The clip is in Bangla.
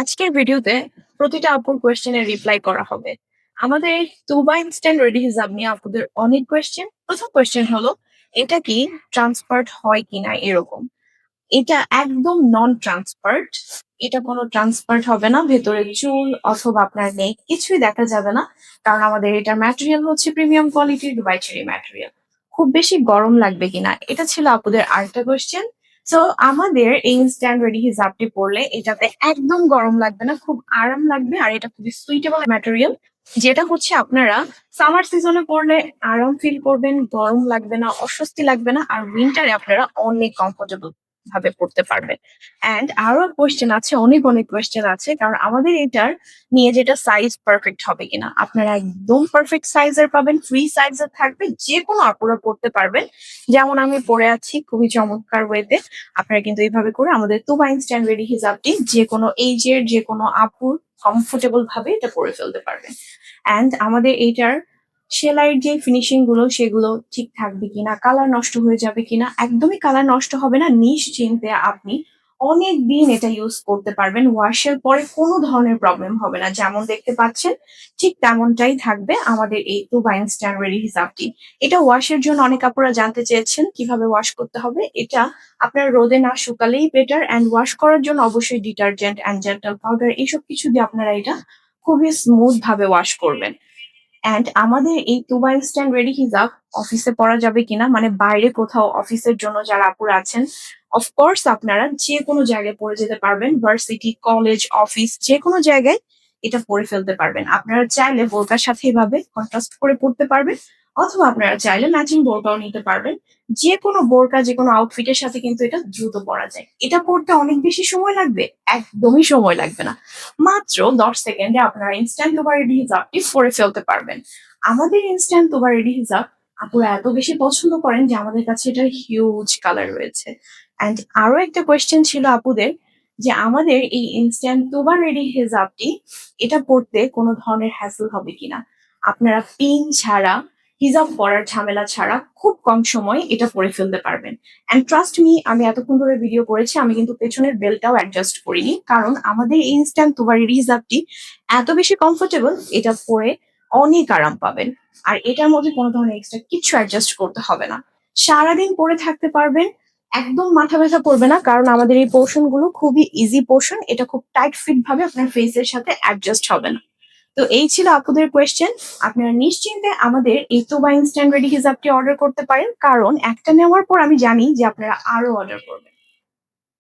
আজকের ভিডিওতে প্রতিটা আপুর কোয়েশ্চেনের রিপ্লাই করা হবে। আমাদের এই তুবা ইনস্ট্যান্ট রেডি হিসাব নিয়ে আপুদের অনেক কোয়েশ্চেন প্রথম কোয়েশ্চেন হলো, এটা কি ট্রান্সপার্ট হয় কিনা এরকম? এটা একদম নন ট্রান্সপার্ট এটা কোনো ট্রান্সপার্ট হবে না, ভেতরে চুল অথবা আপনার নেক কিছুই দেখা যাবে না, কারণ আমাদের এটার ম্যাটেরিয়াল হচ্ছে প্রিমিয়াম কোয়ালিটির দুবাই ম্যাটেরিয়াল খুব বেশি গরম লাগবে কিনা? এটা ছিল আপুদের আরেকটা কোয়েশ্চেন তো আমাদের এই ইনস্ট্যান্ট রেডি হিসাবটি পড়লে এটাতে একদম গরম লাগবে না, খুব আরাম লাগবে, আর এটা খুবই সুইটেবল ম্যাটেরিয়াল যেটা হচ্ছে আপনারা সামার সিজনে পড়লে আরাম ফিল করবেন, গরম লাগবে না, অস্বস্তি লাগবে না, আর উইন্টারে আপনারা অনেক কমফোর্টেবল ভাবে পড়তে পারবেন অ্যান্ড আরও কোয়েশ্চেন আছে, অনেক অনেক কোয়েশ্চেন আছে, কারণ আমাদের এটার নিয়ে যেটা সাইজ পারফেক্ট হবে কিনা। আপনারা একদম পারফেক্ট সাইজের পাবেন ফ্রি সাইজের থাকবে যে কোনো আপুরা পড়তে পারবেন। যেমন আমি পরে আছি খুবই চমৎকার ওয়েতে আপনারা কিন্তু এইভাবে করে আমাদের তুবা স্ট্যান্ড রেডি হিসাবটি যে কোনো এইজের যে কোনো আপুর কমফোর্টেবল ভাবে এটা পরে ফেলতে পারবেন। অ্যান্ড আমাদের এইটার সেলাইয়ের যে ফিনিশিংগুলো, সেগুলো ঠিক থাকবে কিনা কালার নষ্ট হয়ে যাবে কিনা, একদমই কালার নষ্ট হবে না, নিশ্চিন্তে আপনি অনেক দিন এটা ইউজ করতে পারবেন ওয়াশের পরে কোনো ধরনের প্রবলেম হবে না। যেমন দেখতে পাচ্ছেন, ঠিক তেমনটাই থাকবে আমাদের এই টু ইনস্ট্যান্ট রেডি হিসাবটি। এটা ওয়াশের জন্য অনেক আপুরা জানতে চেয়েছেন কীভাবে ওয়াশ করতে হবে। এটা আপনার রোদে না শুকালেই বেটার অ্যান্ড ওয়াশ করার জন্য অবশ্যই ডিটারজেন্ট অ্যান্ড জেন্টাল পাউডার এইসব কিছু দিয়ে আপনারা এটা খুবই স্মুথ ভাবে ওয়াশ করবেন অ্যান্ড আমাদের এই তুবা স্ট্যান্ড রেডি হিজাব অফিসে পড়া যাবে কিনা মানে বাইরে কোথাও অফিসের জন্য যারা আপুরা আছেন অফকোর্স আপনারা যে কোনো জায়গায় পড়ে যেতে পারবেন ভার্সিটি কলেজ অফিস যে কোনো জায়গায় এটা পড়ে ফেলতে পারবেন। আপনারা চাইলে বোরকার সাথে এভাবে কন্ট্রাস্ট করে পড়তে পারবেন। অথবা আপনারা চাইলে ম্যাচিং বোরকাও নিতে পারবেন। যে কোনো বোরকা যে কোনো আউটফিটের সাথে কিন্তু এটা দ্রুত পরা যায়। এটা পড়তে অনেক বেশি সময় লাগবে, একদমই সময় লাগবে না। মাত্র দশ সেকেন্ডে আপনারা ইনস্ট্যান্ট তোবা রেডি হিসাবটি পরে ফেলতে পারবেন। আমাদের ইনস্ট্যান্ট তোবা রেডি হিসাব আপুরা এত বেশি পছন্দ করেন যে আমাদের কাছে এটার হিউজ কালার রয়েছে। অ্যান্ড আরও একটা কোয়েশ্চেন ছিল আপুদের যে আমাদের এই ইনস্ট্যান্ট তোবা রেডি হিজাবটি এটা পড়তে কোনো ধরনের হ্যাসেল হবে কিনা? আপনারা পিন ছাড়া হিজাব পরার ঝামেলা ছাড়া খুব কম সময় এটা পরে ফেলতে পারবেন। অ্যান্ড ট্রাস্ট মি আমি এতক্ষণ ধরে ভিডিও করেছি, আমি কিন্তু পেছনের বেলটাও অ্যাডজাস্ট করিনি, কারণ আমাদের ইনস্ট্যান্ট তোবা রেডি হিজাবটি এত বেশি কমফোর্টেবল এটা পরে অনেক আরাম পাবেন। আর এটার মধ্যে কোনো ধরনের এক্সট্রা কিছু অ্যাডজাস্ট করতে হবে না। সারাদিন পরে থাকতে পারবেন, একদম মাথা ব্যথা করবে না, কারণ আমাদের এই পোর্শনগুলো খুবই ইজি পোর্শন এটা খুব টাইট ফিট ভাবে আপনার ফেসের সাথে অ্যাডজাস্ট হবে না। তো এই ছিল আপুদের কোয়েশ্চেন আপনারা নিশ্চিন্তে আমাদের এই তোবা ইনস্ট্যান্ট রেডি হিসাবটি অর্ডার করতে পারেন। কারণ একটা নেওয়ার পর আমি জানি যে আপনারা আরও অর্ডার করবেন।